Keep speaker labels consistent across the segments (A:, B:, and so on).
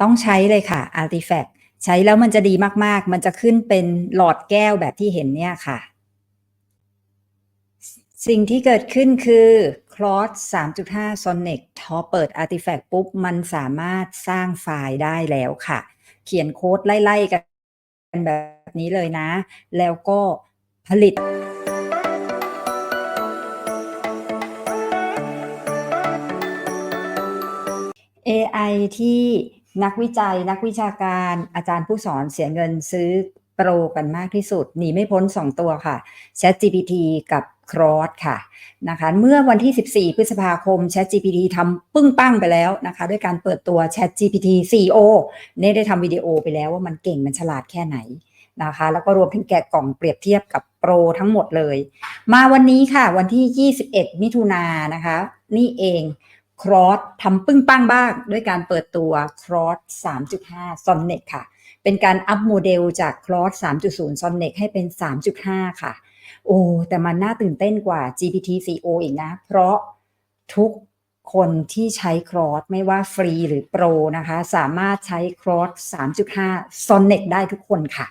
A: ต้องใช้เลยค่ะ Artifact ใช้แล้วมันจะดีมากๆ มันจะขึ้นเป็นหลอดแก้วแบบที่เห็นเนี่ยค่ะ สิ่งที่เกิดขึ้นคือ c l o s 3.5 Sonic พอเปิด Artifact ปุ๊บ มันสามารถสร้างไฟล์ได้แล้วค่ะ เขียนโค้ดไล่ๆกันแบบนี้เลยนะ แล้วก็ผลิต AI ที่ นักวิจัยนักวิชาการอาจารย์ผู้สอนเสียเงินซื้อโปรกันมากที่สุดหนีไม่พ้น 2 ตัวค่ะ ChatGPT กับ Claude ค่ะนะคะ เมื่อวันที่ 14 พฤษภาคม ChatGPT ทำปึ้งปั้งไปแล้วนะคะ ด้วยการเปิดตัว ChatGPT 4o เน่ได้ทำวิดีโอไปแล้วว่ามันเก่งมันฉลาดแค่ไหนนะคะ แล้วก็รวมถึงแกะกล่องเปรียบเทียบกับโปรทั้งหมดเลย มาวันนี้ค่ะ วันที่ 21 มิถุนายนนะคะ นี่เอง ครอสทำปึ้งปั้งบ้าง ด้วยการเปิดตัวครอส3.5 Sonnet ค่ะ เป็นการอัพโมเดลจากครอส3.0 Sonnet ให้เป็น 3.5 ค่ะ โอ้แต่มันน่าตื่นเต้นกว่า GPT-4o อีกนะ เพราะทุกคนที่ใช้ครอสไม่ว่าฟรีหรือโปรนะคะ สามารถใช้ครอส3.5 Sonnet ได้ทุกคนค่ะ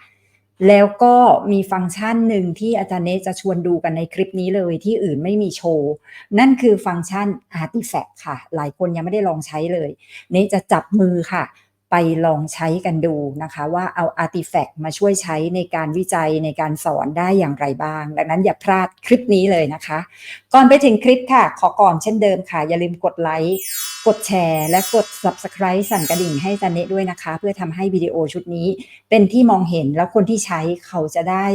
A: แล้วก็มีฟังก์ชันหนึ่งที่อาจารย์เนจะชวนดูกันในคลิปนี้เลยที่อื่นไม่มีโชว์ นั่นคือฟังก์ชัน Artifact ค่ะ หลายคนยังไม่ได้ลองใช้เลย เนจะจับมือค่ะ ไปลองใช้กันดูนะคะว่าเอา Artifact มาช่วยใช้ในการวิจัยในการสอนได้อย่างไรบ้าง ดังนั้นอย่าพลาดคลิปนี้เลยนะคะ ก่อนไปถึงคลิปค่ะ ขอก่อนเช่นเดิมค่ะ อย่าลืมกดไลค์กดแชร์ และกด Subscribe สั่นกระดิ่งให้จันเนะด้วยนะคะ เพื่อทำให้วิดีโอชุดนี้ เป็นที่มองเห็นแล้วคนที่ใช้เขาจะได้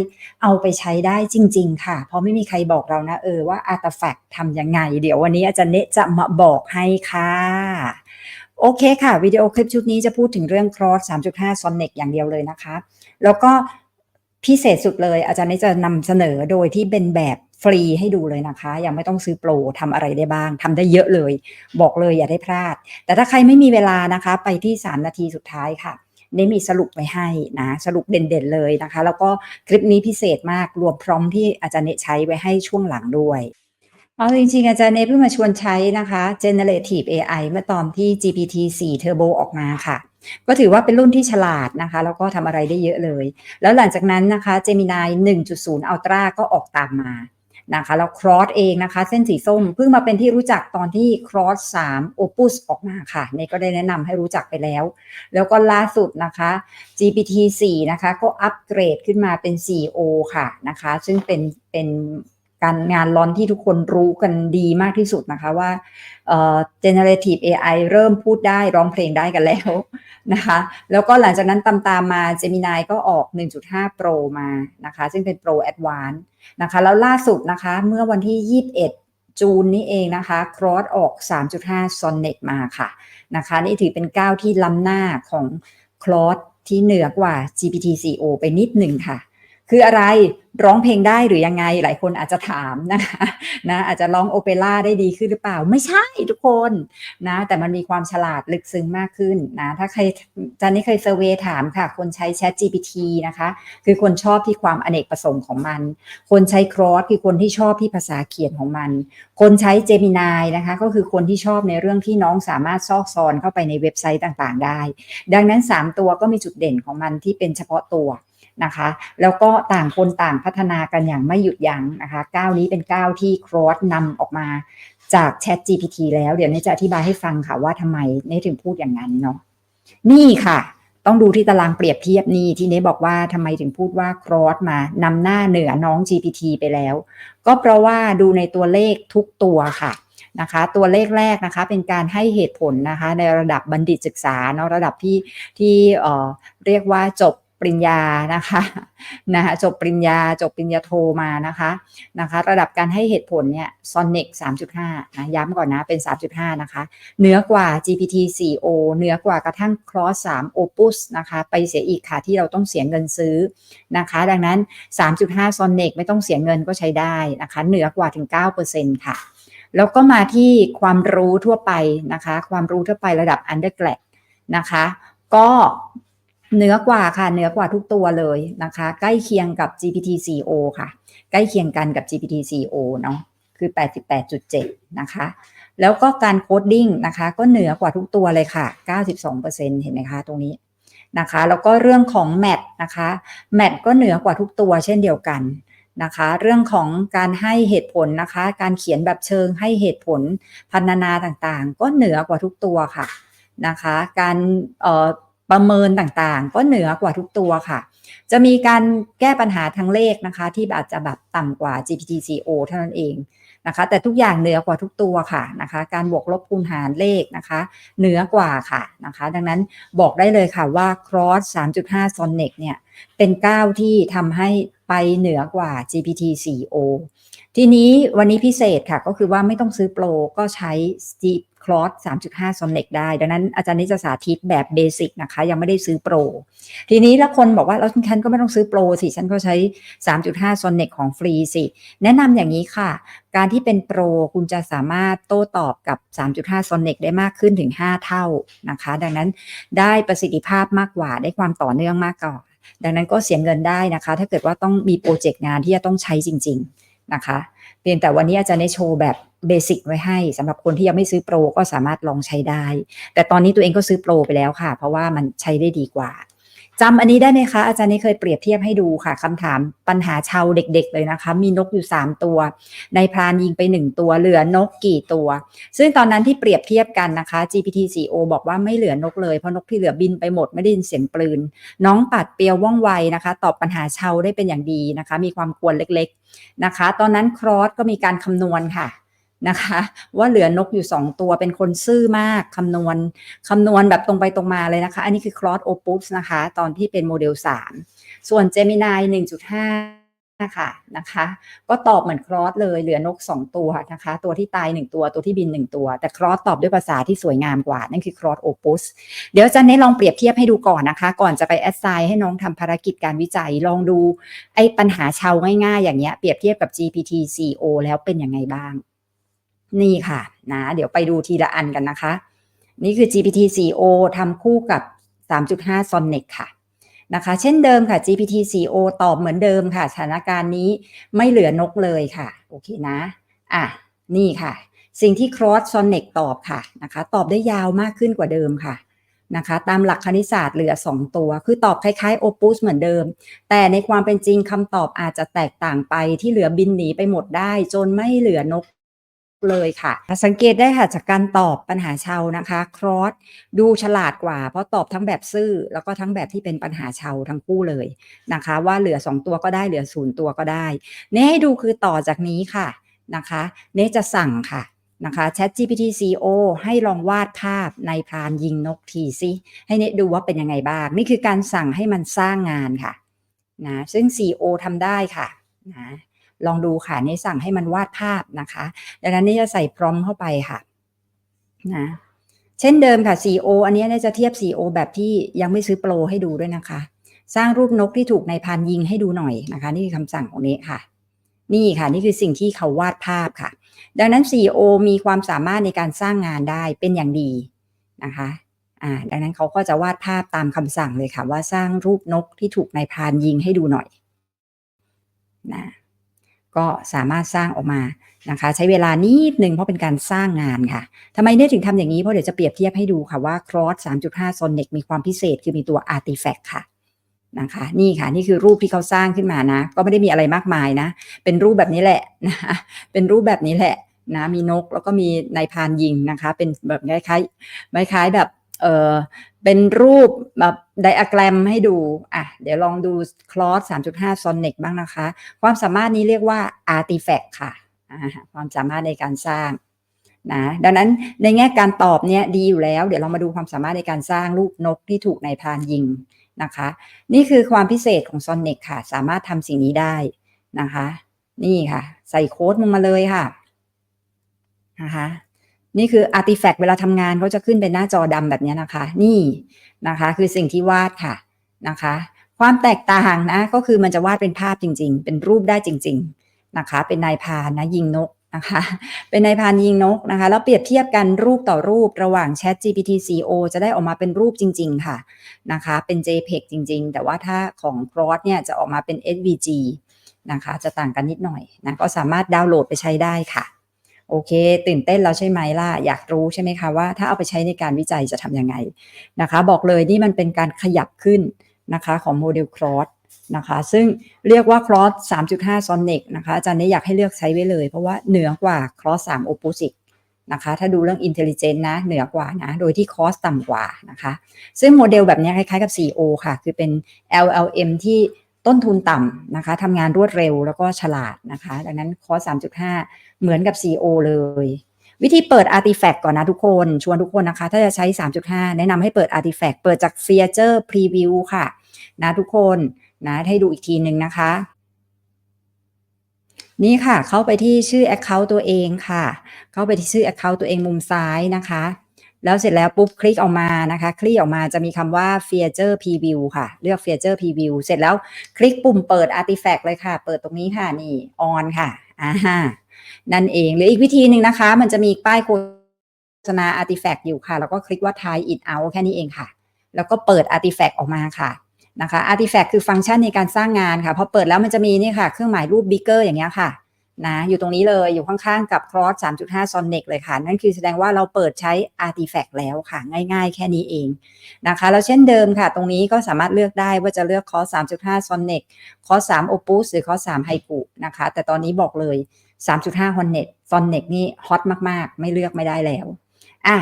A: เอาไปใช้ได้จริง ๆ ค่ะ เพราะไม่มีใครบอกเรานะเออว่า Artifact ทำยังไง เดี๋ยววันนี้อาจารย์เนจะมาบอกให้ค่ะ โอเคค่ะ วิดีโอคลิปชุดนี้จะพูดถึงเรื่อง Cross 3.5 Sonic อย่างเดียวเลยนะคะ แล้วก็พิเศษสุดเลยอาจารย์เนะจะนำเสนอโดยที่เป็นแบบฟรีให้ดูเลยนะคะ ยังไม่ต้องซื้อโปรทำอะไรได้บ้างทำได้เยอะเลย บอกเลยอย่าได้พลาด แต่ถ้าใครไม่มีเวลานะคะ ไปที่ 3 นาทีสุดท้ายค่ะเนมีสรุปไว้ให้นะสรุปเด่นๆเลยนะคะ แล้วก็คลิปนี้พิเศษมากรวมพร้อมที่อาจารย์เนใช้ไว้ให้ช่วงหลังด้วย เอาจริงๆ อาจารย์เนเพิ่งมาชวนใช้นะคะ generative AI เมื่อตอนที่ GPT 4 Turbo ออกมาค่ะ ก็ถือว่าเป็นรุ่นที่ฉลาดนะคะ แล้วก็ทำอะไรได้เยอะเลย แล้วหลังจากนั้นนะคะ Gemini 1.0 Ultra ก็ออกตามมานะคะ แล้ว Cross เองนะคะ เส้นสีส้มเพิ่งมาเป็นที่รู้จักตอนที่ Cross 3 Opus ออกมาค่ะเนก็ได้แนะนำให้รู้จักไปแล้ว แล้วก็ล่าสุดนะคะ GPT 4 นะคะ ก็อัปเกรดขึ้นมาเป็น 4o ค่ะนะคะ ซึ่งเป็นเป็น การงานร้อนที่ทุกคนรู้กันดีมากที่สุดนะคะว่าเอ่อ generative AI เริ่มพูดได้ร้องเพลงได้กันแล้วนะคะ แล้วก็หลังจากนั้นตามตามมา Gemini ก็ออก 1.5 Pro มานะคะ ซึ่งเป็น Pro Advanced นะคะ แล้วล่าสุดนะคะ เมื่อวันที่ 21 จูนนี้เองนะคะ Cross ออก 3.5 Sonnet มาค่ะนะคะ นี่ถือเป็นก้าวที่ล้ำหน้าของ Cross ที่เหนือกว่า GPT-4o ไปนิดหนึ่งค่ะ คืออะไรร้องเพลงได้หรือยังไงหลายคนอาจจะถามนะคะนะอาจจะร้องโอเปร่าได้ดีขึ้นหรือเปล่า ไม่ใช่ทุกคนนะแต่มันมีความฉลาดลึกซึ้งมากขึ้นนะถ้าใครจันนี่เคยเซอร์เวยถามค่ะ คนใช้ Chat GPT นะคะ คือคนชอบที่ความอเนกประสงค์ของมัน คนใช้ครอสคือคนที่ชอบที่ภาษาเขียนของมัน คนใช้ Gemini นะคะ ก็คือคนที่ชอบในเรื่องที่น้องสามารถซอกซอนเข้าไปในเว็บไซต์ต่างๆ ได้ ดังนั้น 3 ตัวก็มีจุดเด่นของมันที่เป็นเฉพาะตัว นะคะ แล้วก็ต่างคนต่างพัฒนากันอย่างไม่หยุดยั้งนะคะก้าวนี้เป็นก้าวที่ครอสนำออกมาจาก Chat GPT แล้วเดี๋ยวนี้จะอธิบายให้ฟังค่ะว่าทำไมเนถึงพูดอย่างนั้นเนาะนี่ค่ะ ต้องดูที่ตารางเปรียบเทียบนี่ที่เนบอกว่าทำไมถึงพูดว่าครอสมานำหน้าเหนือน้อง GPT ไปแล้ว ก็เพราะว่าดูในตัวเลขทุกตัวค่ะนะคะตัวเลขแรกนะคะเป็นการให้เหตุผลนะคะในระดับบัณฑิตศึกษาเนาะระดับที่ที่เอ่อเรียกว่าจบ ปริญญานะคะนะคะจบปริญญาจบปริญญาโทมานะคะนะคะระดับการให้เหตุผลเนี่ย Sonic 3.5นะย้ำก่อนนะเป็น 3.5 นะคะเหนือกว่า GPT 4o เหนือกว่ากระทั่ง Cross 3 Opus นะคะไปเสียอีกค่ะที่เราต้องเสียเงินซื้อนะคะ ดังนั้น 3.5 Sonic ไม่ต้องเสียเงินก็ใช้ได้นะคะเหนือกว่าถึง 9%ค่ะแล้วก็มาที่ความรู้ทั่วไปนะคะ ความรู้ทั่วไประดับ undergrad นะคะ ก็ เหนือกว่าค่ะเหนือกว่าทุกตัวเลยนะคะ ใกล้เคียงกับ GPT 4o ค่ะ ใกล้เคียงกันกับ GPT 4o เนาะคือ 88.7 นะคะ แล้วก็การโคดดิ้งนะคะ ก็เหนือกว่าทุกตัวเลยค่ะ 92%เห็นไหมคะตรงนี้นะคะ แล้วก็เรื่องของแมทนะคะแมทก็เหนือกว่าทุกตัวเช่นเดียวกันนะคะ เรื่องของการให้เหตุผลนะคะ การเขียนแบบเชิงให้เหตุผลพันนาต่างๆ ก็เหนือกว่าทุกตัวค่ะนะคะ การเอ่อ ประเมินต่างๆ ก็เหนือกว่าทุกตัวค่ะ จะมีการแก้ปัญหาทางเลขนะคะ ที่อาจจะแบบต่ำกว่า GPT-CO เท่านั้นเองนะคะ แต่ทุกอย่างเหนือกว่าทุกตัวค่ะนะคะ การบวกลบคูณหารเลขนะคะ เหนือกว่าค่ะนะคะ ดังนั้นบอกได้เลยค่ะว่า cross 3.5 sonic เนี่ยเป็นก้าวที่ทำให้ไปเหนือกว่า GPT-CO ทีนี้วันนี้พิเศษค่ะก็คือว่าไม่ต้องซื้อโปรก็ใช้ Steep Cross 3.5 Sonic ได้ ดังนั้นอาจารย์นิจะสาธิตแบบเบสิกนะคะ ยังไม่ได้ซื้อโปร ทีนี้แล้วคนบอกว่า แล้วฉันก็ไม่ต้องซื้อโปรสิ ฉันก็ใช้ 3.5 Sonic ของฟรีสิ แนะนำอย่างนี้ค่ะ การที่เป็นโปรคุณจะสามารถโต้ตอบกับ 3.5 Sonic ได้มากขึ้นถึง 5 เท่านะคะ ดังนั้นได้ประสิทธิภาพมากกว่าได้ความต่อเนื่องมากกว่าดังนั้นก็เสียเงินได้นะคะ ถ้าเกิดว่าต้องมีโปรเจกต์งานที่จะต้องใช้จริง ๆนะคะ พียงแต่วันนี้อาจารย์ได้โชว์แบบเบสิกไว้ให้สำหรับคนที่ยังไม่ซื้อโปรก็สามารถลองใช้ได้ แต่ตอนนี้ตัวเองก็ซื้อโปรไปแล้วค่ะ เพราะว่ามันใช้ได้ดีกว่า จำอันนี้ได้ไหมคะ อาจารย์นี่เคยเปรียบเทียบให้ดูค่ะคำถามปัญหาชาวเด็ก ๆ เลยนะคะ มีนกอยู่ 3 ตัว ในพรานยิงไป 1 ตัว เหลือนกกี่ตัว ซึ่งตอนนั้นที่เปรียบเทียบกันนะคะ GPT-4o บอกว่าไม่เหลือนกเลย เพราะนกที่เหลือบินไปหมดไม่ได้ยินเสียงปืน น้องปัดเปียวว่องไวนะคะ ตอบปัญหาชาวได้เป็นอย่างดีนะคะ มีความควรเล็กๆนะคะ ตอนนั้นครอสก็มีการคำนวณค่ะ นะคะ ว่าเหลือนกอยู่ 2 ตัวเป็นคนซื่อมากคำนวณคำนวณแบบตรงไปตรงมาเลยนะคะ อันนี้คือ Cross Opus นะคะ ตอนที่เป็นโมเดล 3 ส่วน Gemini 1.5นะคะนะคะ ก็ตอบเหมือนครอสเลยเหลือนก 2 ตัวนะคะ ตัวที่ตาย 1 ตัวตัวที่บิน 1 ตัว แต่ครอสตอบด้วยภาษาที่สวยงามกว่า นั่นคือ Cross Opus เดี๋ยวจะเน้ลองเปรียบเทียบให้ดูก่อนนะคะ ก่อนจะไปแอดไซน์ให้น้องทำภารกิจการวิจัยลองดูไอ้ปัญหาชาวง่ายๆ อย่างเงี้ยเปรียบเทียบกับ GPT-4o แล้วเป็นยังไงบ้าง นี่ค่ะนะเดี๋ยวไปดูทีละอันกันนะคะ นี่คือ GPT-4o ทำคู่กับ 3.5 Sonic ค่ะนะคะ เช่นเดิมค่ะ GPT-4o ตอบเหมือนเดิมค่ะ สถานการณ์นี้ไม่เหลือนกเลยค่ะ โอเคนะ อะ นี่ค่ะ สิ่งที่ Cross Sonic ตอบค่ะนะคะ ตอบได้ยาวมากขึ้นกว่าเดิมค่ะนะคะ ตามหลักคณิตศาสตร์เหลือ 2 ตัว คือตอบคล้ายๆ Opus เหมือนเดิม แต่ในความเป็นจริงคำตอบอาจจะแตกต่างไปที่เหลือบินหนีไปหมดได้ จนไม่เหลือนก เลยค่ะ สังเกตได้ค่ะจากการตอบปัญหาชาวนะคะครอสดูฉลาดกว่า เพราะตอบทั้งแบบซื่อ แล้วก็ทั้งแบบที่เป็นปัญหาชาวทั้งคู่เลยนะคะ ว่าเหลือ 2 ตัวก็ได้เหลือศูนย์ตัวก็ได้ เนให้ดูคือต่อจากนี้ค่ะนะคะเน่จะสั่งค่ะนะคะ Chat GPT CO ให้ลองวาดภาพในพรานยิงนกทีซิให้เนดูว่าเป็นยังไงบ้าง นี่คือการสั่งให้มันสร้างงานค่ะนะซึ่ง CO ทำได้ค่ะนะ ลองดูค่ะนี่สั่งให้มันวาดภาพนะคะดังนั้นนี่จะใส่พร้อมเข้าไปค่ะนะเช่นเดิมค่ะ CO อันนี้นี่จะเทียบ CO แบบที่ยังไม่ซื้อโปรให้ดูด้วยนะคะ สร้างรูปนกที่ถูกในพานยิงให้ดูหน่อยนะคะ นี่คือคำสั่งของนี้ค่ะ นี่ค่ะ นี่คือสิ่งที่เขาวาดภาพค่ะ ดังนั้น CEO มีความสามารถในการสร้างงานได้เป็นอย่างดีนะคะอ่าดังนั้นเขาก็จะวาดภาพตามคำสั่งเลยค่ะ ว่าสร้างรูปนกที่ถูกในพานยิงให้ดูหน่อยนะ ก็สามารถสร้างออกมานะคะ ใช้เวลานิดหนึ่งเพราะเป็นการสร้างงานค่ะทำไมได้ถึงทำอย่างนี้ เพราะเดี๋ยวจะเปรียบเทียบให้ดูค่ะว่า Cross 3.5 Sonic มีความพิเศษคือมีตัว Artifact ค่ะนะคะนี่ค่ะนี่คือรูปที่เขาสร้างขึ้นมานะ ก็ไม่ได้มีอะไรมากมายนะ เป็นรูปแบบนี้แหละนะเป็นรูปแบบนี้แหละนะมีนกแล้วก็มีนายพานยิงนะคะ เป็นแบบคล้ายๆคล้ายๆแบบ เออเป็นรูปแบบไดอะแกรมให้ดู อะ เดี๋ยวลองดูคลอส3.5 Sonic บ้างนะคะ ความสามารถนี้เรียกว่า Artifact ค่ะอ่าความสามารถในการสร้างนะดังนั้นในแง่การตอบเนี้ยดีอยู่แล้ว เดี๋ยวเรามาดูความสามารถในการสร้างรูปนกที่ถูกในพรานยิงนะคะ นี่คือความพิเศษของ Sonic ค่ะ สามารถทำสิ่งนี้ได้นะคะ นี่ค่ะ ใส่โค้ดลงมาเลยค่ะนะคะ นี่คืออาร์ติแฟกต์เวลาทำงานเขาจะขึ้นเป็นหน้าจอดำแบบนี้นะคะ นี่นะคะ คือสิ่งที่วาดค่ะนะคะ ความแตกต่างนะก็คือมันจะวาดเป็นภาพจริง ๆ เป็นรูปได้จริง ๆนะคะ เป็นนายพานนะยิงนกนะคะ เป็นนายพานยิงนกนะคะ แล้วเปรียบเทียบกันรูปต่อรูประหว่าง Chat GPT CO จะได้ออกมาเป็นรูปจริง ๆ ค่ะนะคะ เป็น JPEG จริง ๆ แต่ว่าถ้าของ Cross เนี่ยจะออกมาเป็น SVG นะคะ จะต่างกันนิดหน่อยนะก็สามารถดาวน์โหลดไปใช้ได้ค่ะ โอเค ตื่นเต้นแล้วใช่ไหมล่ะ อยากรู้ใช่ไหมคะว่าถ้าเอาไปใช้ในการวิจัยจะทำยังไงนะคะ บอกเลยนี่มันเป็นการขยับขึ้นนะคะของโมเดลครอสนะคะซึ่งเรียกว่าครอส3.5 Sonic นะคะอาจารย์นี่อยากให้เลือกใช้ไว้เลย เพราะว่าเหนือกว่าครอส3 Opposite นะคะถ้าดูเรื่อง Intelligent นะ เหนือกว่านะ โดยที่คอสต่ำกว่านะคะ ซึ่งโมเดลแบบนี้คล้ายๆกับ CEO ค่ะ คือเป็น LLM ที่ ต้นทุนต่ำนะคะทำงานรวดเร็วแล้วก็ฉลาดนะคะ ดังนั้นคอร์ส3.5 เหมือนกับ CEO เลย วิธีเปิด Artifact ก่อนนะทุกคน ชวนทุกคนนะคะ ถ้าจะใช้ 3.5 แนะนำให้เปิด Artifact เปิดจาก Feature Preview ค่ะ นะทุกคนนะให้ดูอีกทีหนึ่งนะคะ นี่ค่ะ เข้าไปที่ชื่อ Account ตัวเองค่ะ เข้าไปที่ชื่อ Account ตัวเองมุมซ้ายนะคะ แล้วเสร็จแล้วปุ๊บคลิกออกมานะคะคลิกออกมาจะมีคำว่า Feature Preview ค่ะ เลือก Feature Preview เสร็จแล้วคลิกปุ่มเปิด Artifact เลยค่ะ เปิดตรงนี้ค่ะนี่ On ค่ะอ่านั่นเองหรืออีกวิธีหนึ่งนะคะ มันจะมีป้ายโฆษณา Artifact อยู่ค่ะ แล้วก็คลิกว่า Try it out แค่นี้เองค่ะ แล้วก็เปิด Artifact ออกมาค่ะนะคะ Artifact คือฟังก์ชันในการสร้างงานค่ะพอเปิดแล้วมันจะมีนี่ค่ะ เครื่องหมายรูป Bigger อย่างเงี้ยค่ะ นะอยู่ตรงนี้เลยอยู่ข้างๆ กับ Cross 3.5 Sonic เลยค่ะ นั่นคือแสดงว่าเราเปิดใช้ Artifact แล้วค่ะ ง่ายๆ แค่นี้เองนะคะ แล้วเช่นเดิมค่ะ ตรงนี้ก็สามารถเลือกได้ว่าจะเลือก Cross 3.5 Sonic Cross 3 Opus หรือ Cross 3 Haiku นะคะ แต่ตอนนี้บอกเลย 3.5 Hornet Sonic นี่ฮอตมากๆ ไม่เลือกไม่ได้แล้วอะ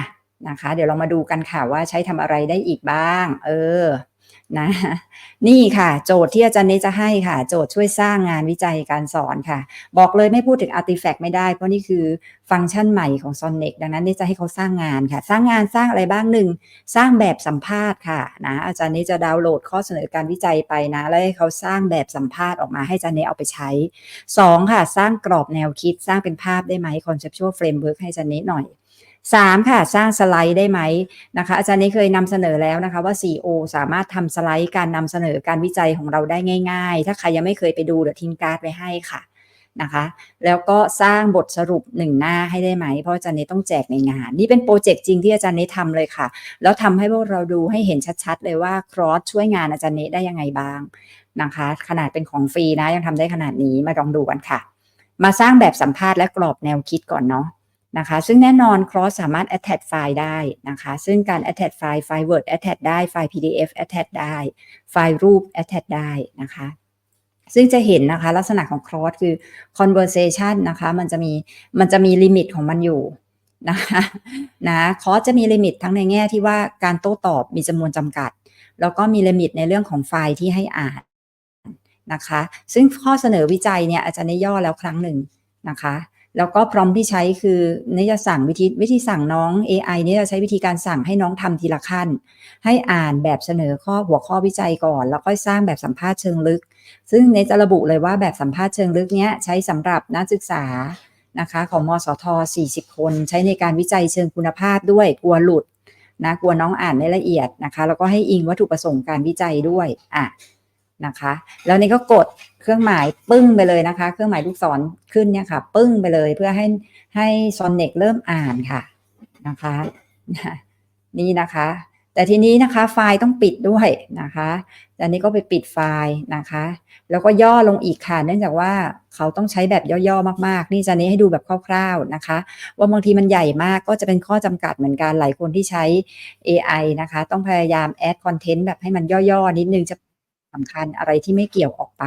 A: นะคะ เดี๋ยวเรามาดูกันค่ะว่าใช้ทำอะไรได้อีกบ้าง เออ นะนี่ค่ะ โจทย์ที่อาจารย์เนจะให้ค่ะ โจทย์ช่วยสร้างงานวิจัยการสอนค่ะ บอกเลยไม่พูดถึง artifact ไม่ได้ เพราะนี่คือฟังก์ชันใหม่ของ Sonic ดังนั้นเนจะให้เขาสร้างงานค่ะ สร้างงานสร้างอะไรบ้างหนึ่งสร้างแบบสัมภาษณ์ค่ะนะอาจารย์เนจะดาวน์โหลดข้อเสนอการวิจัยไปนะ แล้วให้เขาสร้างแบบสัมภาษณ์ออกมาให้อาจารย์เนเอาไปใช้ 2 ค่ะ สร้างกรอบแนวคิดสร้างเป็นภาพได้ไหม conceptual framework ให้อาจารย์เนหน่อย 3ค่ะสร้างสไลด์ได้ไหมนะคะอาจารย์นี้เคยนำเสนอแล้วนะคะว่า CEO สามารถทำสไลด์การนำเสนอการวิจัยของเราได้ง่าย ๆ ถ้าใครยังไม่เคยไปดูเดี๋ยวทิ้งการ์ดไว้ให้ค่ะนะคะแล้วก็สร้างบทสรุปหนึ่งหน้าให้ได้ไหม เพราะอาจารย์นี้ต้องแจกในงาน นี่เป็นโปรเจกต์จริงที่อาจารย์นี้ทำเลยค่ะ แล้วทำให้พวกเราดูให้เห็นชัดๆ เลยว่าครอสช่วยงานอาจารย์นี้ได้ยังไงบ้างนะคะ ขนาดเป็นของฟรีนะยังทำได้ขนาดนี้มาลองดูกันค่ะ มาสร้างแบบสัมภาษณ์และกรอบแนวคิดก่อนเนาะ นะคะ ซึ่งแน่นอน Cross สามารถ attach ไฟล์ได้นะคะ ซึ่งการ attach ไฟล์ไฟล์ Word attach ได้ไฟล์ PDF attach ได้ไฟล์รูป attach ได้นะคะซึ่งจะเห็นนะคะลักษณะของ Cross คือ conversation นะคะมันจะมีมันจะมีลิมิตของมันอยู่นะคะนะคอร์สจะมีลิมิตทั้งในแง่ที่ว่าการโต้ตอบมีจำนวนจำกัด แล้วก็มีลิมิตในเรื่องของไฟล์ที่ให้อ่านนะคะ ซึ่งข้อเสนอวิจัยเนี่ยอาจารย์ได้ย่อแล้วครั้งหนึ่งนะคะ แล้วก็พร้อมที่ใช้คือนี่จะสั่งวิธีวิธีสั่งน้อง AI เนี่ยจะใช้วิธีการสั่งให้น้องทำทีละขั้น ให้อ่านแบบเสนอข้อหัวข้อวิจัยก่อน แล้วก็สร้างแบบสัมภาษณ์เชิงลึก ซึ่งเนจะระบุเลยว่าแบบสัมภาษณ์เชิงลึกเนี้ยใช้สำหรับนักศึกษานะคะของมสท 40 คน ใช้ในการวิจัยเชิงคุณภาพด้วยกลัวหลุดนะกลัวน้องอ่านไม่ละเอียดนะคะ แล้วก็ให้อิงวัตถุประสงค์การวิจัยด้วยอะนะคะ แล้วนี่ก็กด เครื่องหมายปึ้งไปเลยนะคะ เครื่องหมายลูกศรขึ้นเนี่ยค่ะ ปึ้งไปเลยเพื่อให้ให้ซอนเน็กเริ่มอ่านค่ะนะคะ นี่นะคะ แต่ทีนี้นะคะไฟล์ต้องปิดด้วยนะคะอันนี้ก็ไปปิดไฟล์นะคะ แล้วก็ย่อลงอีกค่ะ เนื่องจากว่าเขาต้องใช้แบบย่อๆมากๆ นี่จะนี้ให้ดูแบบคร่าวๆนะคะ ว่าบางทีมันใหญ่มากก็จะเป็นข้อจำกัดเหมือนกันหลายคนที่ใช้ AI นะคะ ต้องพยายามแอดคอนเทนต์แบบให้มันย่อๆนิดนึงจะสำคัญอะไรที่ไม่เกี่ยวออกไป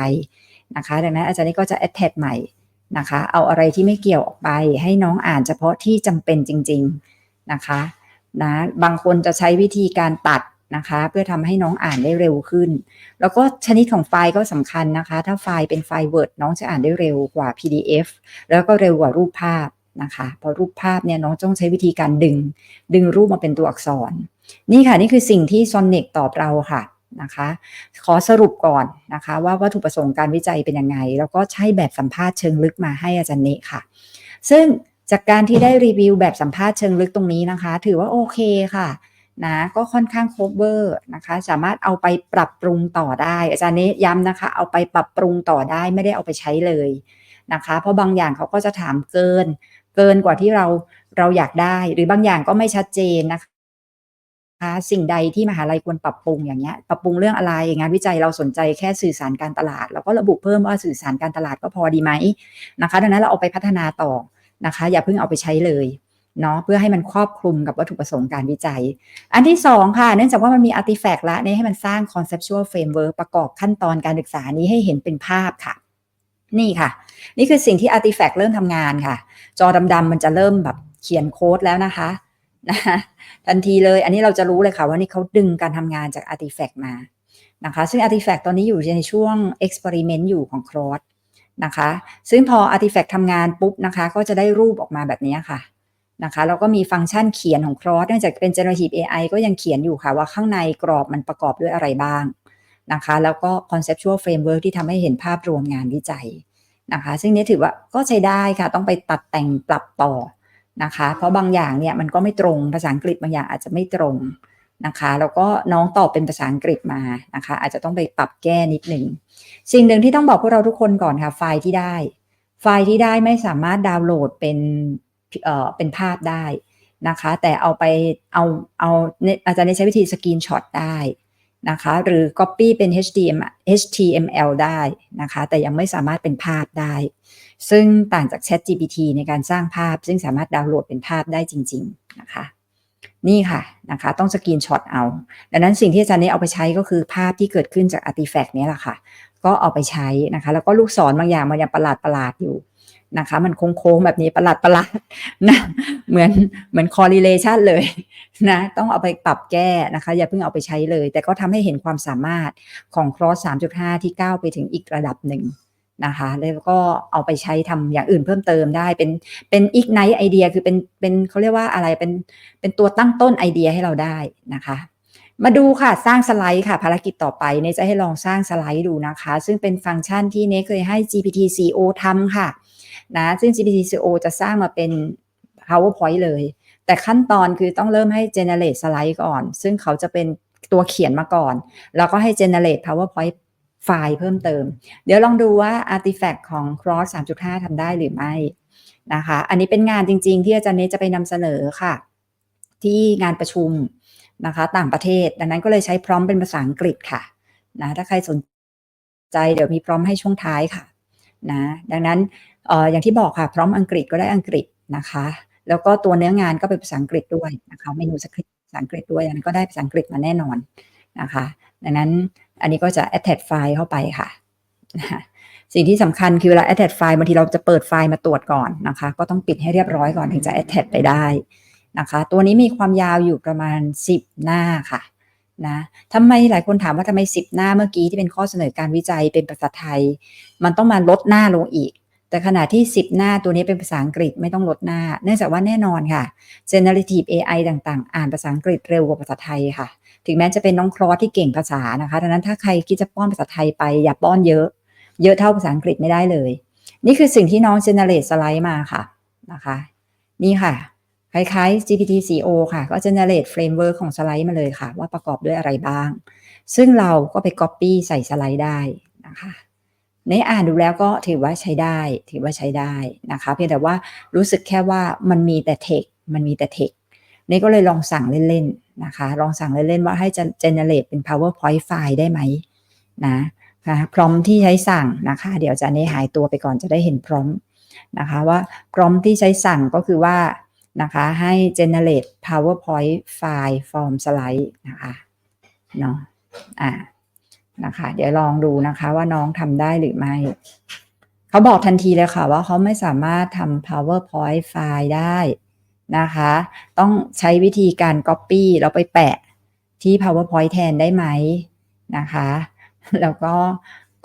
A: นะคะ ดังนั้นอาจารย์นี่ก็จะแอดแท็กใหม่นะคะ เอาอะไรที่ไม่เกี่ยวออกไป ให้น้องอ่านเฉพาะที่จำเป็นจริง ๆนะคะนะบางคนจะใช้วิธีการตัดนะคะ เพื่อทำให้น้องอ่านได้เร็วขึ้น แล้วก็ชนิดของไฟล์ก็สำคัญนะคะ ถ้าไฟล์เป็นไฟล์ Word น้องจะอ่านได้เร็วกว่า PDF แล้วก็เร็วกว่ารูปภาพนะคะเพราะรูปภาพเนี่ยน้องต้องใช้วิธีการดึง ดึงรูปมาเป็นตัวอักษร นี่ค่ะ นี่คือสิ่งที่ Sonic ตอบเราค่ะ นะคะ ขอสรุปก่อนนะคะ ว่าวัตถุประสงค์การวิจัยเป็นยังไง แล้วก็ใช้แบบสัมภาษณ์เชิงลึกมาให้อาจารย์เนะค่ะ ซึ่งจากการที่ได้รีวิวแบบสัมภาษณ์เชิงลึกตรงนี้นะคะ ถือว่าโอเคค่ะนะก็ค่อนข้างโคเวอร์นะคะ สามารถเอาไปปรับปรุงต่อได้ อาจารย์เนี้ย้ำนะคะ เอาไปปรับปรุงต่อได้ไม่ได้เอาไปใช้เลยนะคะ เพราะบางอย่างเขาก็จะถามเกิน เกินกว่าที่เราเราอยากได้ หรือบางอย่างก็ไม่ชัดเจนนะคะ สิ่งใดที่มหาลัยควรปรับปรุงอย่างเงี้ยปรับปรุงเรื่องอะไรงานวิจัยเราสนใจแค่สื่อสารการตลาดเราก็ระบุเพิ่มว่าสื่อสารการตลาดก็พอดีไหมนะคะดังนั้นเราเอาไปพัฒนาต่อนะคะ อย่าเพิ่งเอาไปใช้เลยเนาะเพื่อให้มันครอบคลุมกับวัตถุประสงค์การวิจัย อันที่สองค่ะ เนื่องจากว่ามันมี artifact ละเนี่ยให้มันสร้าง conceptual framework ประกอบขั้นตอนการศึกษานี้ให้เห็นเป็นภาพค่ะ นี่ค่ะ นี่คือสิ่งที่ artifact เริ่มทำงานค่ะ จอดำๆมันจะเริ่มแบบเขียนโค้ดแล้วนะคะ นะทันทีเลยอันนี้เราจะรู้เลยค่ะว่านี่เขาดึงการทำงานจาก artifact มานะคะซึ่ง artifact ตอนนี้อยู่ในช่วง experiment อยู่ของ c r o s s นะคะซึ่งพอ artifact ทำงานปุ๊บนะคะก็จะได้รูปออกมาแบบนี้ค่ะนะคะแล้วก็มีฟังก์ชันเขียนของ c r o s s เนื่องจากเป็น generative AI ก็ยังเขียนอยู่ค่ะว่าข้างในกรอบมันประกอบด้วยอะไรบ้างนะคะแล้วก็ conceptual framework ที่ทำให้เห็นภาพรวมงานวิจัยนะคะ ซึ่งนี้ถือว่าก็ใช้ได้ค่ะ ต้องไปตัดแต่งปรับต่อ นะคะ เพราะบางอย่างเนี่ยมันก็ไม่ตรงภาษาอังกฤษบางอย่างอาจจะไม่ตรงนะคะแล้วก็น้องตอบเป็นภาษาอังกฤษมานะคะ อาจจะต้องไปปรับแก้นิดหนึ่งสิ่งหนึ่งที่ต้องบอกพวกเราทุกคนก่อนค่ะ ไฟล์ที่ได้ ไฟล์ที่ได้ไม่สามารถดาวน์โหลดเป็นเอ่อเป็นภาพได้นะคะ แต่เอาไปเอาเอาอาจารย์ใช้วิธีสกรีนช็อตได้นะคะ หรือ Copy เป็น HTML HTML ได้นะคะ แต่ยังไม่สามารถเป็นภาพได้ ซึ่งต่างจาก Chat GPT ในการสร้างภาพ ซึ่งสามารถดาวน์โหลดเป็นภาพได้จริง ๆ นะคะ นี่ค่ะนะคะ ต้องสกรีนช็อตเอา ดังนั้นสิ่งที่อาจารย์นี้เอาไปใช้ก็คือภาพที่เกิดขึ้นจาก artifact นี้แหละค่ะ ก็เอาไปใช้นะคะ แล้วก็ลูกศรบางอย่างมันยังประหลาดประหลาดอยู่นะคะ มันโค้งๆแบบนี้ประหลาดประหลาดนะเหมือนเหมือน correlation เลยนะต้องเอาไปปรับแก้นะคะ อย่าเพิ่งเอาไปใช้เลย แต่ก็ทำให้เห็นความสามารถของ cross 3.5 ที่ก้าวไปถึงอีกระดับหนึ่ง นะคะแล้วก็เอาไปใช้ทำอย่างอื่นเพิ่มเติมได้เป็นเป็น ignite ไอเดียคือเป็นเป็นเขาเรียกว่าอะไรเป็นเป็นตัวตั้งต้นไอเดียให้เราได้นะคะ มาดูค่ะสร้างสไลด์ค่ะ ภารกิจต่อไปเนจะให้ลองสร้างสไลด์ดูนะคะ ซึ่งเป็นฟังก์ชันที่เนเคยให้ GPT-CO ทำค่ะนะซึ่ง GPT-CO จะสร้างมาเป็น PowerPoint เลย แต่ขั้นตอนคือต้องเริ่มให้ generate สไลด์ก่อน ซึ่งเขาจะเป็นตัวเขียนมาก่อน แล้วก็ให้ generate PowerPoint ไฟล์เพิ่มเติม เดี๋ยวลองดูว่า artifact ของ Cross 3.5ทำได้หรือไม่นะคะ อันนี้เป็นงานจริง ๆ ที่อาจารย์เนจะไปนำเสนอค่ะ ที่งานประชุมนะคะ ต่างประเทศ ดังนั้นก็เลยใช้พร้อมเป็นภาษาอังกฤษค่ะนะถ้าใครสนใจเดี๋ยวมีพร้อมให้ช่วงท้ายค่ะนะดังนั้นเอ่ออย่างที่บอกค่ะ พร้อมอังกฤษก็ได้อังกฤษนะคะ แล้วก็ตัวเนื้องานก็เป็นภาษาอังกฤษด้วยนะคะเมนูสคริปต์ภาษาอังกฤษด้วยอันนั้นก็ได้ภาษาอังกฤษมาแน่นอน นะคะ ดังนั้นอันนี้ก็จะ attach ไฟล์เข้าไปค่ะสิ่งที่สำคัญคือเวลา attach ไฟล์บางทีเราจะเปิดไฟล์มาตรวจก่อนนะคะ ก็ต้องปิดให้เรียบร้อยก่อนถึงจะ attach ไปได้นะคะ ตัวนี้มีความยาวอยู่ประมาณ 10 หน้าค่ะนะทำไมหลายคนถามว่าทำไม 10 หน้าเมื่อกี้ที่เป็นข้อเสนอการวิจัยเป็นภาษาไทย มันต้องมาลดหน้าลงอีก แต่ขณะที่ 10 หน้าตัวนี้เป็นภาษาอังกฤษไม่ต้องลดหน้า เนื่องจากว่าแน่นอนค่ะ generative AI ต่างๆ อ่านภาษาอังกฤษเร็วกว่าภาษาไทยค่ะ ถึงแม้จะเป็นน้องครอสที่เก่งภาษานะคะดังนั้นถ้าใครคิดจะป้อนภาษาไทยไปอย่าป้อนเยอะ เยอะเท่าภาษาอังกฤษไม่ได้เลย นี่คือสิ่งที่น้อง generate สไลด์มาค่ะนะคะ นี่ค่ะ คล้ายๆ GPT-CO ค่ะ ก็ generate framework ของสไลด์มาเลยค่ะ ว่าประกอบด้วยอะไรบ้าง ซึ่งเราก็ไป copy ใส่สไลด์ได้นะคะในอ่านดูแล้วก็ถือว่าใช้ได้ ถือว่าใช้ได้นะคะ เพียงแต่ว่ารู้สึกแค่ว่ามันมีแต่ text มันมีแต่ text นี่ก็เลยลองสั่งเล่นๆนะคะ ลองสั่งเล่นๆว่าให้ generate เป็น powerpoint ไฟล์ได้ไหมนะนะพร้อมที่ใช้สั่งนะคะ เดี๋ยวจะนี้หายตัวไปก่อนจะได้เห็นพร้อมนะคะว่าพร้อมที่ใช้สั่งก็คือว่านะคะให้ generate powerpoint ไฟล์ form slide นะคะเนาะอ่านะคะ เดี๋ยวลองดูนะคะว่าน้องทำได้หรือไม่ เขาบอกทันทีเลยค่ะว่าเขาไม่สามารถทำ powerpoint ไฟล์ได้ นะคะ ต้องใช้วิธีการ copy แล้วไปแปะที่ powerpoint แทนได้ไหมนะคะ แล้วก็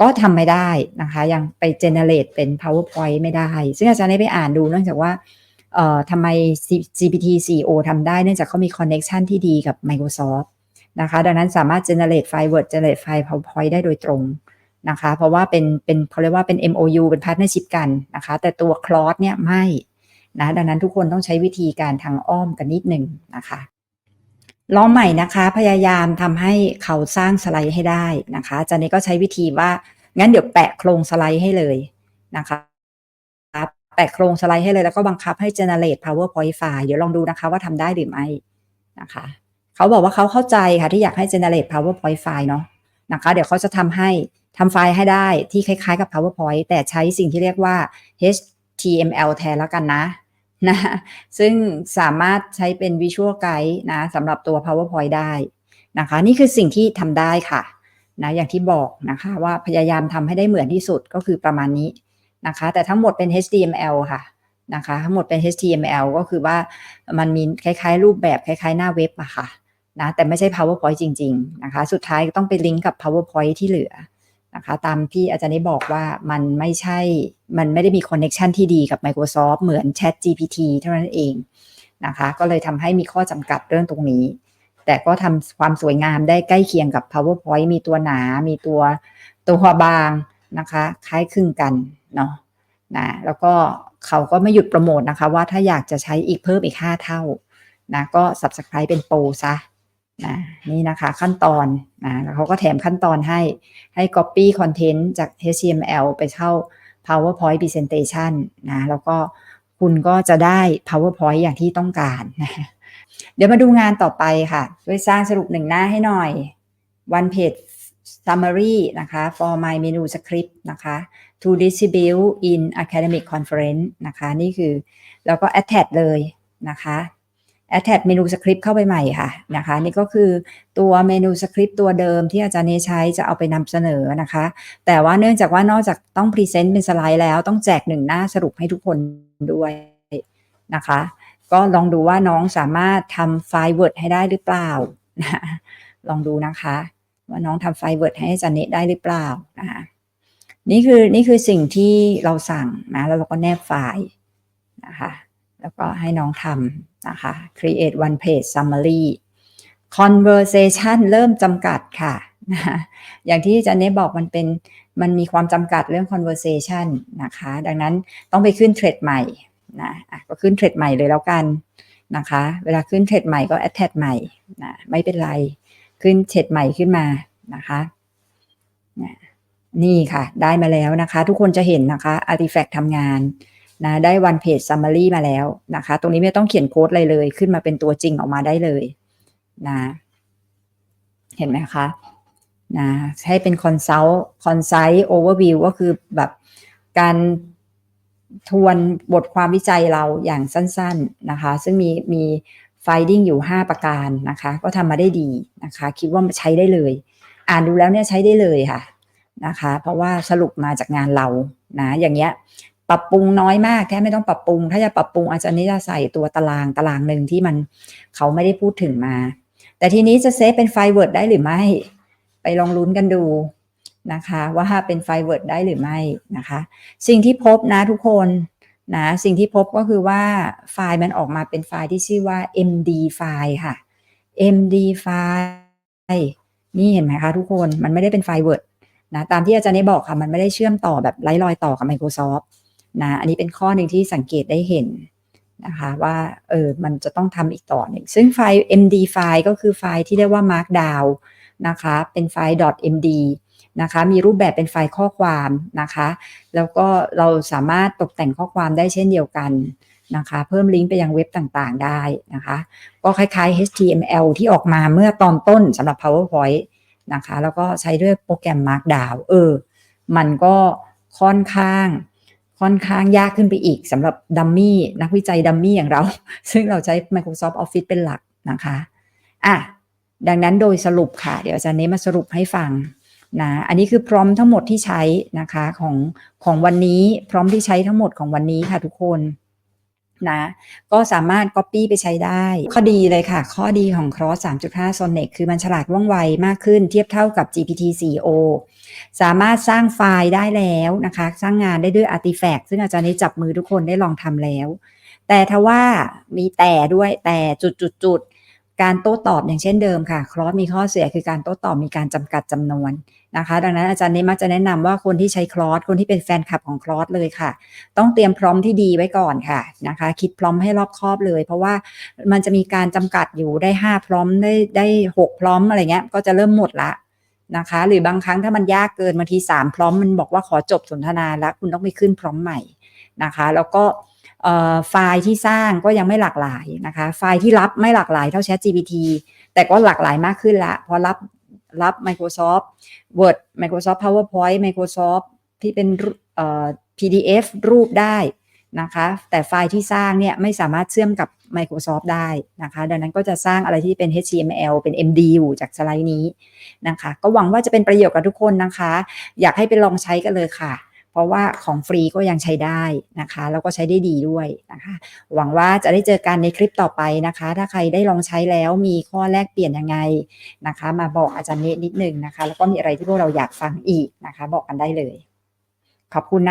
A: ก็ทำไม่ได้นะคะ ยังไป generate เป็น powerpoint ไม่ได้ ซึ่งอาจารย์ได้ไปอ่านดูเนื่องจากว่าเอ่อทำไม GPT-CO ทำได้เนื่องจากเขามี connection ที่ดีกับ Microsoft นะคะ ดังนั้นสามารถ generate ไฟล์ Word generate ไฟล์ PowerPoint ได้โดยตรงนะคะ เพราะว่าเป็นเป็นเขาเรียกว่าเป็น MOU เป็น partnership กันนะคะ แต่ตัว Claude เนี่ยไม่ นะดังนั้นทุกคนต้องใช้วิธีการทางอ้อมกันนิดหนึ่งนะคะลองใหม่นะคะพยายามทำให้เขาสร้างสไลด์ให้ได้นะคะอาจารย์นี้ก็ใช้วิธีว่างั้นเดี๋ยวแปะโครงสไลด์ให้เลยนะคะแปะโครงสไลด์ให้เลยแล้วก็บังคับให้ generate powerpoint ไฟล์เดี๋ยวลองดูนะคะว่าทำได้หรือไม่นะคะเขาบอกว่าเขาเข้าใจค่ะที่อยากให้ generate powerpoint ไฟล์เนาะนะคะเดี๋ยวเขาจะทำให้ทำไฟล์ให้ได้ที่คล้ายๆกับ powerpoint แต่ใช้สิ่งที่เรียกว่า HTML แทนแล้วกันนะ นะซึ่งสามารถใช้เป็น Visual Guide นะสำหรับตัว PowerPoint ได้นะคะ นี่คือสิ่งที่ทำได้ค่ะนะอย่างที่บอกนะคะว่าพยายามทำให้ได้เหมือนที่สุดก็คือประมาณนี้นะคะ แต่ทั้งหมดเป็น HTML ค่ะนะคะทั้งหมดเป็น HTML ก็คือว่ามันมีคล้ายๆ รูปแบบคล้ายๆ หน้าเว็บอะค่ะนะแต่ไม่ใช่ PowerPoint จริง ๆ นะคะ สุดท้ายต้องไปลิงก์กับ PowerPoint ที่เหลือ นะคะตามที่อาจารย์ได้บอกว่ามันไม่ใช่ มันไม่ได้มีคอนเน็ชันที่ดีกับ Microsoft เหมือน Chat GPT เท่านั้นเองนะคะ ก็เลยทำให้มีข้อจำกัดเรื่องตรงนี้ แต่ก็ทำความสวยงามได้ใกล้เคียงกับ PowerPoint มีตัวหนา มีตัวตัวบางนะคะ คล้ายคลึงกันเนาะนะแล้วก็เขาก็ไม่หยุดโปรโมทนะคะ ว่าถ้าอยากจะใช้อีกเพิ่มอีก 5 เท่านะก็ Subscribe เป็นโปรซะ นะนี่นะคะขั้นตอนนะแล้วเขาก็แถมขั้นตอนให้ให้ Copy Content จาก HTML ไปเข้า PowerPoint Presentation นะแล้วก็คุณก็จะได้ PowerPoint อย่างที่ต้องการนะเดี๋ยวมาดูงานต่อไปค่ะ ด้วยสร้างสรุปหนึ่งหน้าให้หน่อย one page summary นะคะ for my menu script นะคะ to distribute in academic conference นะคะ นี่คือ แล้วก็ attach เลยนะคะ attach เมนูสคริปต์เข้าไปใหม่ค่ะนะคะนี่ก็คือตัวเมนูสคริปต์ตัวเดิมที่อาจารย์เนใช้จะเอาไปนำเสนอนะคะ แต่ว่าเนื่องจากว่านอกจากต้องพรีเซนต์เป็นสไลด์แล้วต้องแจกหนึ่งหน้าสรุปให้ทุกคนด้วยนะคะ ก็ลองดูว่าน้องสามารถทำไฟล์ Word ให้ได้หรือเปล่านะลองดูนะคะ ว่าน้องทำไฟล์ Word ให้อาจารย์เนได้หรือเปล่านะคะนี่คือนี่คือสิ่งที่เราสั่งนะแล้วเราก็แนบไฟล์นะคะ แล้วก็ให้น้องทำนะคะ create one page summary conversation เริ่มจำกัดค่ะนะอย่างที่อาจารย์เนบอกมันเป็นมันมีความจำกัดเรื่อง conversation นะคะ ดังนั้นต้องไปขึ้นเทรดใหม่นะะก็ขึ้นเทรดใหม่เลยแล้วกันนะคะ เวลาขึ้นเทรดใหม่ก็ attach ใหม่นะไม่เป็นไร ขึ้นเทรดใหม่ขึ้นมานะคะนี่ค่ะ ได้มาแล้วนะคะ ทุกคนจะเห็นนะคะ artifact ทำงาน นะได้ one page summary มาแล้วนะคะ ตรงนี้ไม่ต้องเขียนโค้ดอะไรเลย ขึ้นมาเป็นตัวจริงออกมาได้เลยนะเห็นไหมคะนะให้เป็น consult concise overview ก็คือแบบการทวนบทความวิจัยเราอย่างสั้น ๆนะคะ ซึ่งมีมี finding อยู่ 5 ประการนะคะ ก็ทำมาได้ดีนะคะ คิดว่าใช้ได้เลย อ่านดูแล้วเนี่ยใช้ได้เลยค่ะนะคะ เพราะว่าสรุปมาจากงานเรานะอย่างเงี้ย ปรับปรุงน้อยมากแค่ไม่ต้องปรับปรุง ถ้าจะปรับปรุงอาจารย์นี่จะใส่ตัวตารางตารางหนึ่งที่มันเขาไม่ได้พูดถึงมา แต่ทีนี้จะเซฟเป็นไฟล์ Word ได้หรือไม่ ไปลองลุ้นกันดูนะคะ ว่าเป็นไฟล์ Word ได้หรือไม่นะคะ สิ่งที่พบนะทุกคนนะสิ่งที่พบก็คือว่าไฟล์มันออกมาเป็นไฟล์ที่ชื่อว่า MD ไฟล์ค่ะ MD ไฟล์นี่เห็นไหมคะทุกคนมันไม่ได้เป็นไฟล์ Word นะตามที่อาจารย์ได้บอกค่ะ มันไม่ได้เชื่อมต่อแบบไร้รอยต่อกับ Microsoft นะอันนี้เป็นข้อหนึ่งที่สังเกตได้เห็นนะคะว่าเออมันจะต้องทำอีกต่อหนึ่งซึ่งไฟล์ MD ไฟล์ก็คือไฟล์ที่เรียกว่า Markdown นะคะเป็นไฟล์ .md นะคะมีรูปแบบเป็นไฟล์ข้อความนะคะ แล้วก็เราสามารถตกแต่งข้อความได้เช่นเดียวกันนะคะ เพิ่มลิงก์ไปยังเว็บต่างๆได้นะคะ ก็คล้ายๆ HTML ที่ออกมาเมื่อตอนต้นสำหรับ PowerPoint นะคะ แล้วก็ใช้ด้วยโปรแกรม Markdown เออ มันก็ค่อนข้าง ค่อนข้างยากขึ้นไปอีกสำหรับดัมมี่นักวิจัยดัมมี่อย่างเรา ซึ่งเราใช้ Microsoft Office เป็นหลักนะคะอะดังนั้นโดยสรุปค่ะ เดี๋ยวอาจารย์เน้มาสรุปให้ฟังนะอันนี้คือพร้อมทั้งหมดที่ใช้นะคะของของวันนี้พร้อมที่ใช้ทั้งหมดของวันนี้ค่ะทุกคน นะ ก็สามารถ Copy ไปใช้ได้ ข้อดีเลยค่ะ ข้อดีของ Cross 3.5 Sonnet คือมันฉลาดว่องไวมากขึ้นเทียบเท่ากับ GPT 4o สามารถสร้างไฟล์ได้แล้วนะคะ สร้างงานได้ด้วย Artifact ซึ่งอาจารย์นี้จับมือทุกคนได้ลองทำแล้ว แต่ทว่ามีแต่ด้วยแต่จุดจุด การโต้ตอบอย่างเช่นเดิมค่ะครอสมีข้อเสียคือการโต้ตอบมีการจำกัดจำนวนนะคะ ดังนั้นอาจารย์เนมักจะแนะนำว่าคนที่ใช้คลอสคนที่เป็นแฟนคลับของคลอสเลยค่ะ ต้องเตรียมพร้อมที่ดีไว้ก่อนค่ะนะคะ คิดพร้อมให้รอบคอบเลย เพราะว่ามันจะมีการจำกัดอยู่ได้ 5 พร้อมได้ได้6พร้อมอะไรเงี้ยก็จะเริ่มหมดละนะคะ หรือบางครั้งถ้ามันยากเกินบางที3พร้อมมันบอกว่าขอจบสนทนาแล้วคุณต้องไปขึ้นพร้อมใหม่นะคะ แล้วก็ ไฟล์ที่สร้างก็ยังไม่หลากหลายนะคะ ไฟล์ที่รับไม่หลากหลายเท่า Chat GPT แต่ก็หลากหลายมากขึ้นละเพราะรับรับ Microsoft Word Microsoft PowerPoint Microsoft ที่เป็น PDF รูปได้นะคะ แต่ไฟล์ที่สร้างเนี่ยไม่สามารถเชื่อมกับ Microsoft ได้นะคะ ดังนั้นก็จะสร้างอะไรที่เป็น HTML เป็น MD อยู่จากสไลด์นี้นะคะ ก็หวังว่าจะเป็นประโยชน์กับทุกคนนะคะ อยากให้ไปลองใช้กันเลยค่ะ เพราะว่าของฟรีก็ยังใช้ได้นะคะ แล้วก็ใช้ได้ดีด้วยนะคะ หวังว่าจะได้เจอกันในคลิปต่อไปนะคะ ถ้าใครได้ลองใช้แล้วมีข้อแลกเปลี่ยนยังไงนะคะ มาบอกอาจารย์เนตนิดนึงนะคะ แล้วก็มีอะไรที่พวกเราอยากฟังอีกนะคะ บอกกันได้เลย ขอบคุณนะ